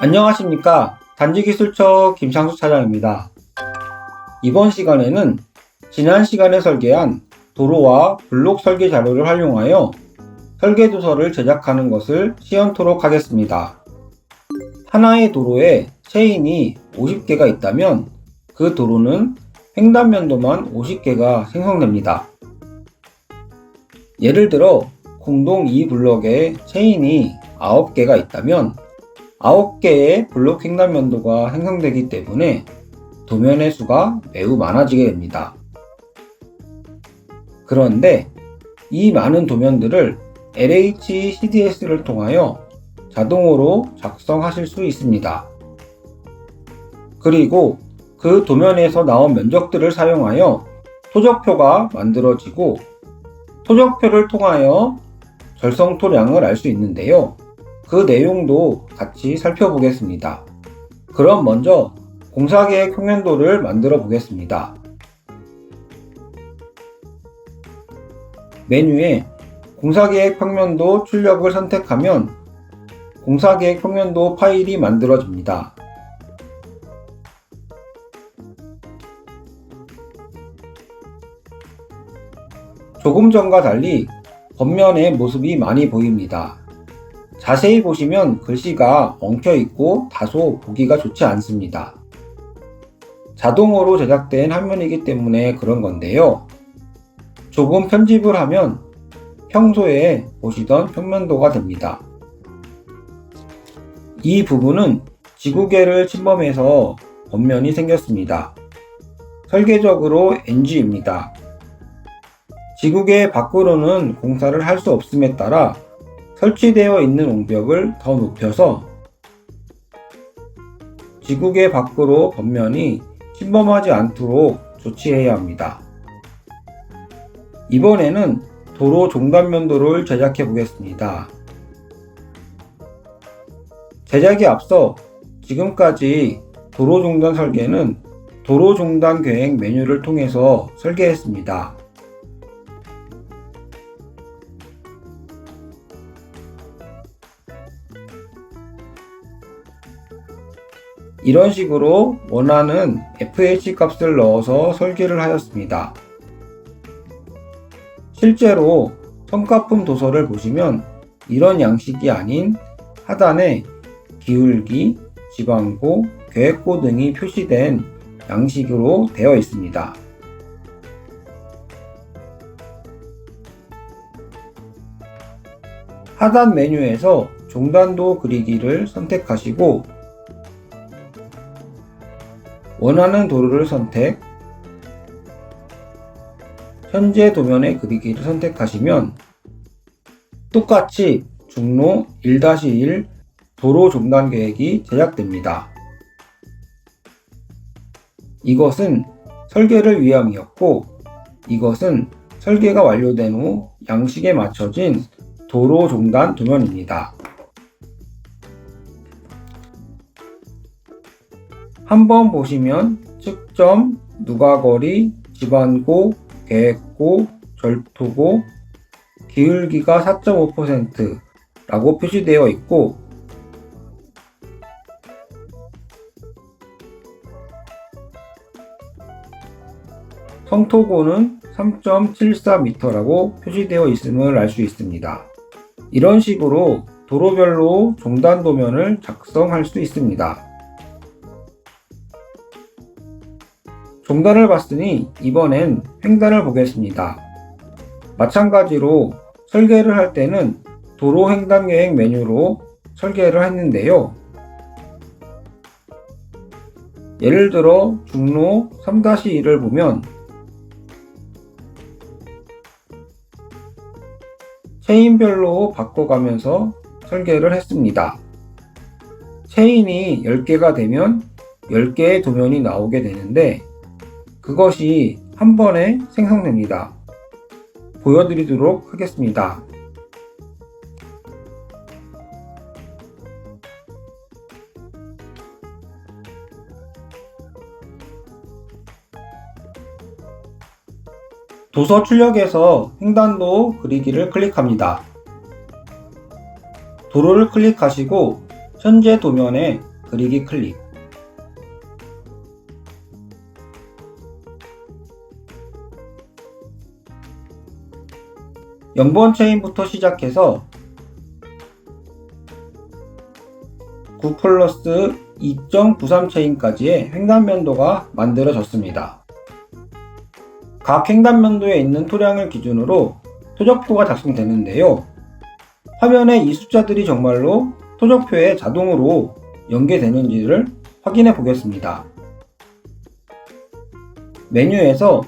안녕하십니까. 단지기술처 김상수 차장입니다. 이번 시간에는 지난 시간에 설계한 도로와 블록 설계 자료를 활용하여 설계 도서를 제작하는 것을 시연토록 하겠습니다. 하나의 도로에 체인이 50개가 있다면 그 도로는 횡단면도만 50개가 생성됩니다. 예를 들어 공동 2블럭에 체인이 9개가 있다면 9개의 블록 횡단면도가 생성되기 때문에 도면의 수가 매우 많아지게 됩니다. 그런데 이 많은 도면들을 LH CDS를 통하여 자동으로 작성하실 수 있습니다. 그리고 그 도면에서 나온 면적들을 사용하여 토적표가 만들어지고 토적표를 통하여 절성토량을 알 수 있는데요. 그 내용도 같이 살펴보겠습니다. 그럼 먼저 공사계획 평면도를 만들어 보겠습니다. 메뉴에 공사계획 평면도 출력을 선택하면 공사계획 평면도 파일이 만들어집니다. 조금 전과 달리 겉면의 모습이 많이 보입니다. 자세히 보시면 글씨가 엉켜 있고 다소 보기가 좋지 않습니다. 자동으로 제작된 화면이기 때문에 그런 건데요. 조금 편집을 하면 평소에 보시던 평면도가 됩니다. 이 부분은 지구계를 침범해서 겉면이 생겼습니다. 설계적으로 NG입니다. 지구계 밖으로는 공사를 할 수 없음에 따라 설치되어 있는 옹벽을 더 높여서 지구계 밖으로 겉면이 침범하지 않도록 조치해야 합니다. 이번에는 도로 종단면도를 제작해 보겠습니다. 제작에 앞서 지금까지 도로 종단 설계는 도로 종단 계획 메뉴를 통해서 설계했습니다. 이런 식으로 원하는 FH 값을 넣어서 설계를 하였습니다. 실제로 성가품 도서를 보시면 이런 양식이 아닌 하단에 기울기, 지방고, 계획고 등이 표시된 양식으로 되어 있습니다. 하단 메뉴에서 종단도 그리기를 선택하시고 원하는 도로를 선택, 현재 도면의 그리기를 선택하시면 똑같이 중로 1-1 도로 종단 계획이 제작됩니다. 이것은 설계를 위함이었고 이것은 설계가 완료된 후 양식에 맞춰진 도로 종단 도면입니다. 한번 보시면 측점, 누가거리, 집안고, 계획고, 절토고, 기울기가 4.5%라고 표시되어 있고 성토고는 3.74m라고 표시되어 있음을 알 수 있습니다. 이런 식으로 도로별로 종단 도면을 작성할 수 있습니다. 종단을 봤으니 이번엔 횡단을 보겠습니다. 마찬가지로 설계를 할 때는 도로 횡단 계획 메뉴로 설계를 했는데요. 예를 들어 중로 3-1을 보면 체인별로 바꿔가면서 설계를 했습니다. 체인이 10개가 되면 10개의 도면이 나오게 되는데 그것이 한 번에 생성됩니다. 보여드리도록 하겠습니다. 도서 출력에서 횡단도 그리기를 클릭합니다. 도로를 클릭하시고 현재 도면에 그리기 클릭. 연번 체인부터 시작해서 9 플러스 2.93 체인까지의 횡단면도가 만들어졌습니다. 각 횡단면도에 있는 토량을 기준으로 토적표가 작성되는데요. 화면에 이 숫자들이 정말로 토적표에 자동으로 연계되는지를 확인해 보겠습니다. 메뉴에서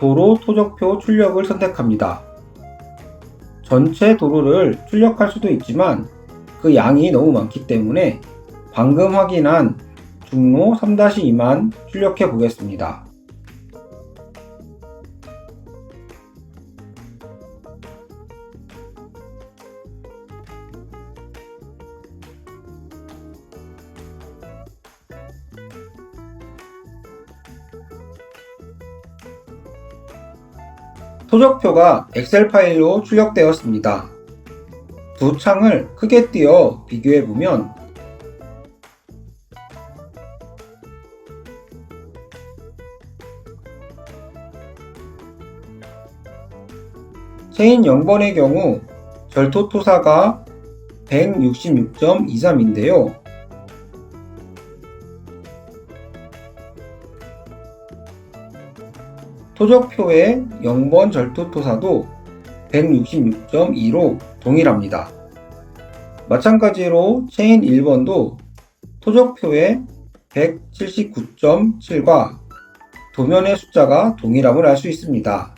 도로 토적표 출력을 선택합니다. 전체 도로를 출력할 수도 있지만 그 양이 너무 많기 때문에 방금 확인한 중로 3-2만 출력해 보겠습니다. 토적표가 엑셀 파일로 출력되었습니다. 두 창을 크게 띄어 비교해 보면 체인 0번의 경우 절토토사가 166.23인데요. 토적표의 0번 절토토사도 166.2로 동일합니다. 마찬가지로 체인 1번도 토적표의 179.7과 도면의 숫자가 동일함을 알 수 있습니다.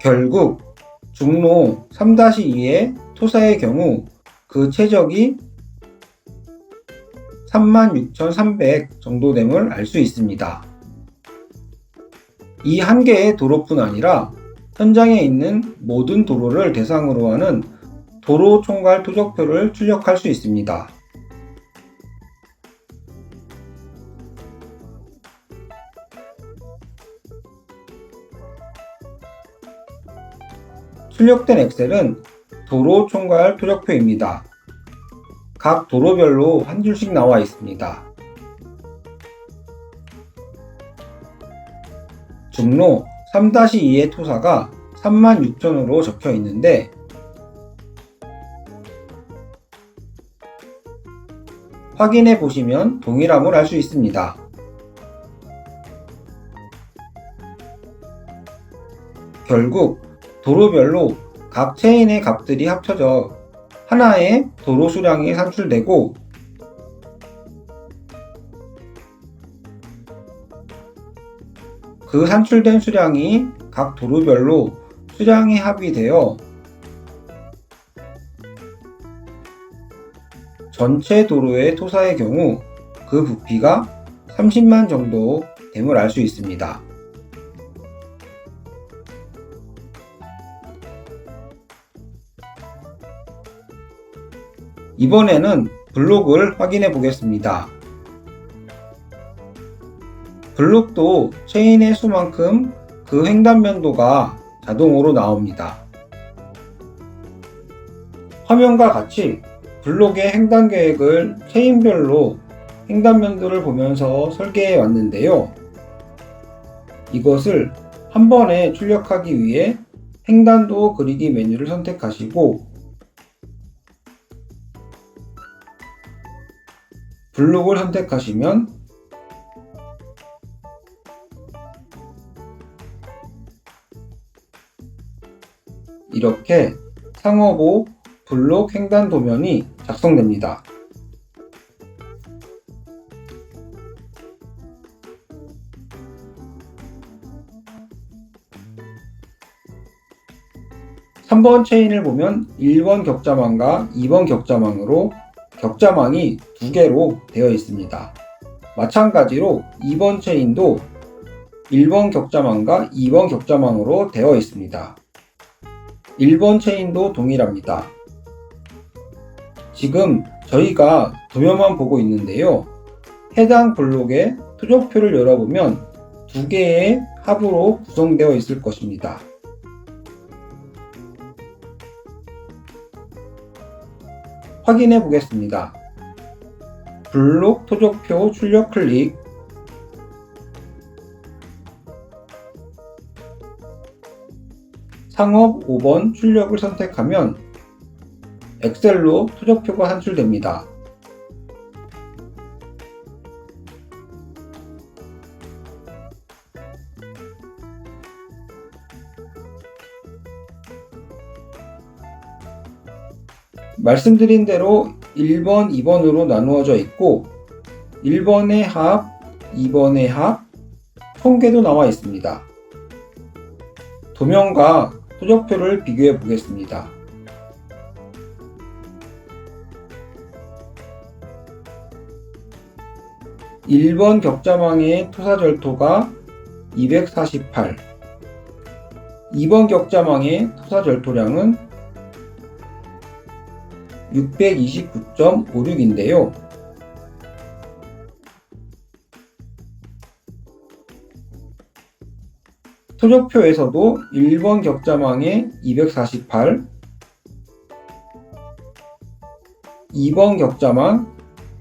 결국 중로 3-2의 토사의 경우 그 최적이 36,300 정도 됨을 알 수 있습니다. 이 한 개의 도로뿐 아니라 현장에 있는 모든 도로를 대상으로 하는 도로 총괄 토적표를 출력할 수 있습니다. 출력된 엑셀은 도로 총괄 토적표입니다. 각 도로별로 한 줄씩 나와 있습니다. 중로 3-2의 토사가 36,000으로 적혀 있는데 확인해 보시면 동일함을 알 수 있습니다. 결국 도로별로 각 체인의 값들이 합쳐져 하나의 도로 수량이 산출되고 그 산출된 수량이 각 도로별로 수량이 합의되어 전체 도로의 토사의 경우 그 부피가 30만 정도 됨을 알 수 있습니다. 이번에는 블록을 확인해 보겠습니다. 블록도 체인의 수만큼 그 횡단면도가 자동으로 나옵니다. 화면과 같이 블록의 횡단 계획을 체인별로 횡단면도를 보면서 설계해 왔는데요. 이것을 한 번에 출력하기 위해 횡단도 그리기 메뉴를 선택하시고 블록을 선택하시면 이렇게 상업오 블록 횡단 도면이 작성됩니다. (3번) 체인을 보면 (1번) 격자망과 (2번) 격자망으로 격자망이 두 개로 되어 있습니다. 마찬가지로 2번 체인도 1번 격자망과 2번 격자망으로 되어 있습니다. 일번 체인도 동일합니다. 지금 저희가 도면만 보고 있는데요. 해당 블록의 표적표를 열어보면 두 개의 합으로 구성되어 있을 것입니다. 확인해 보겠습니다. 블록 표적표 출력 클릭 상업 5번 출력을 선택하면 엑셀로 토적표가 산출됩니다. 말씀드린 대로 1번, 2번으로 나누어져 있고 1번의 합, 2번의 합, 통계도 나와 있습니다. 도면과 토적표를 비교해 보겠습니다. (1번) 격자망의 토사절토가 (248) (2번) 격자망의 토사절토량은 629.56인데요. 토적표에서도 1번 격자망에 248, 2번 격자망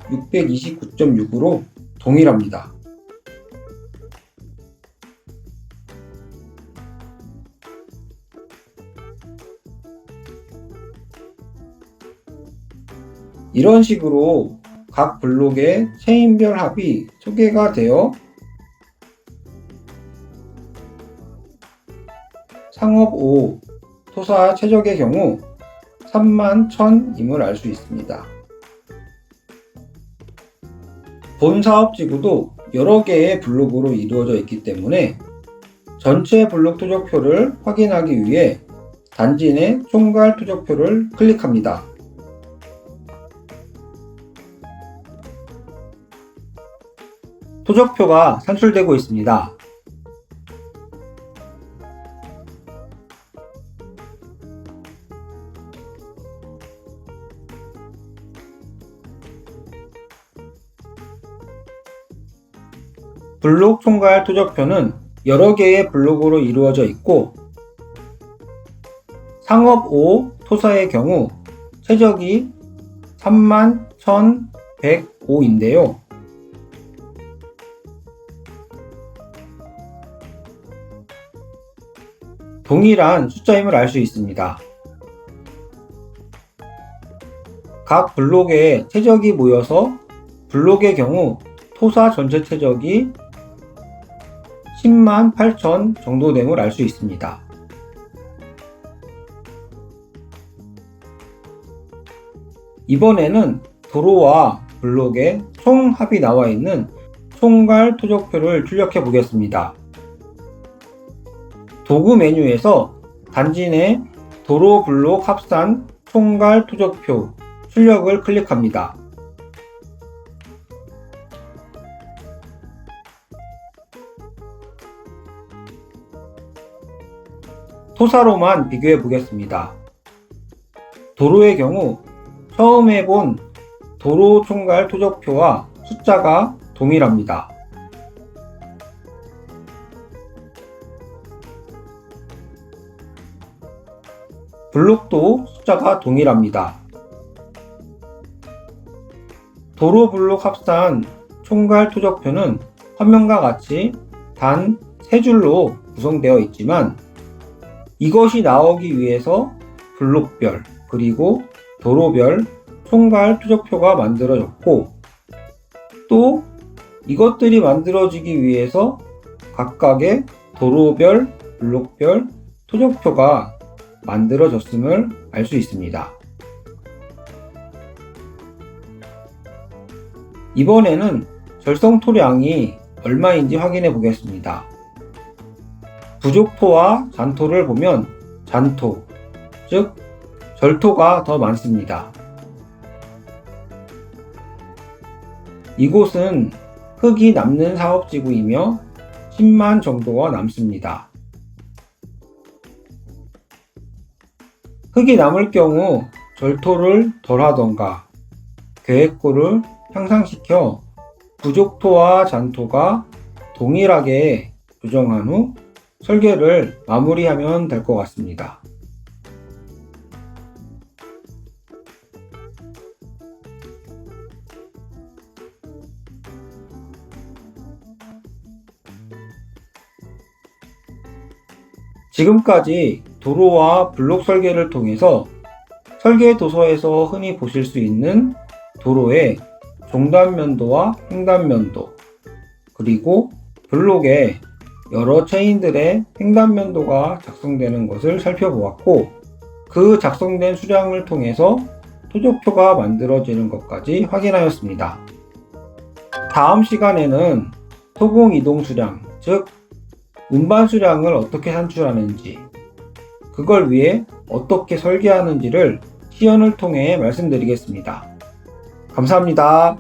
629.6으로 동일합니다. 이런 식으로 각 블록의 체인별 합이 소개가 되어 상업 5 토사 최적의 경우 3만 1000임을 알 수 있습니다. 본 사업 지구도 여러 개의 블록으로 이루어져 있기 때문에 전체 블록 토적표를 확인하기 위해 단지 내 총괄 토적표를 클릭합니다. 토적표가 산출되고 있습니다. 블록 총괄 토적표는 여러 개의 블록으로 이루어져 있고 상업 5 토사의 경우 최적이 31,105인데요. 동일한 숫자임을 알 수 있습니다. 각 블록에 최적이 모여서 블록의 경우 토사 전체 최적이 10만 8천 정도 됨을 알 수 있습니다. 이번에는 도로와 블록의 총 합이 나와 있는 총괄 토적표를 출력해 보겠습니다. 도구 메뉴에서 단지 내 도로 블록 합산 총괄 토적표 출력을 클릭합니다. 토사로만 비교해 보겠습니다. 도로의 경우 처음 해본 도로 총괄 토적표와 숫자가 동일합니다. 블록도 숫자가 동일합니다. 도로 블록 합산 총괄 토적표는 화면과 같이 단세 줄로 구성되어 있지만 이것이 나오기 위해서 블록별 그리고 도로별 총괄 투적표가 만들어졌고 또 이것들이 만들어지기 위해서 각각의 도로별, 블록별 토적표가 만들어졌음을 알 수 있습니다. 이번에는 절성토량이 얼마인지 확인해 보겠습니다. 부족토와 잔토를 보면 잔토, 즉 절토가 더 많습니다. 이곳은 흙이 남는 사업지구이며 10만 정도가 남습니다. 흙이 남을 경우 절토를 덜하던가 계획고를 향상시켜 부족토와 잔토가 동일하게 조정한 후 설계를 마무리하면 될 것 같습니다. 지금까지 도로와 블록 설계를 통해서 설계 도서에서 흔히 보실 수 있는 도로의 종단면도와 횡단면도 그리고 블록의 여러 체인들의 횡단면도가 작성되는 것을 살펴보았고, 그 작성된 수량을 통해서 토적표가 만들어지는 것까지 확인하였습니다. 다음 시간에는 토공 이동 수량, 즉 운반 수량을 어떻게 산출하는지, 그걸 위해 어떻게 설계하는지를 시연을 통해 말씀드리겠습니다. 감사합니다.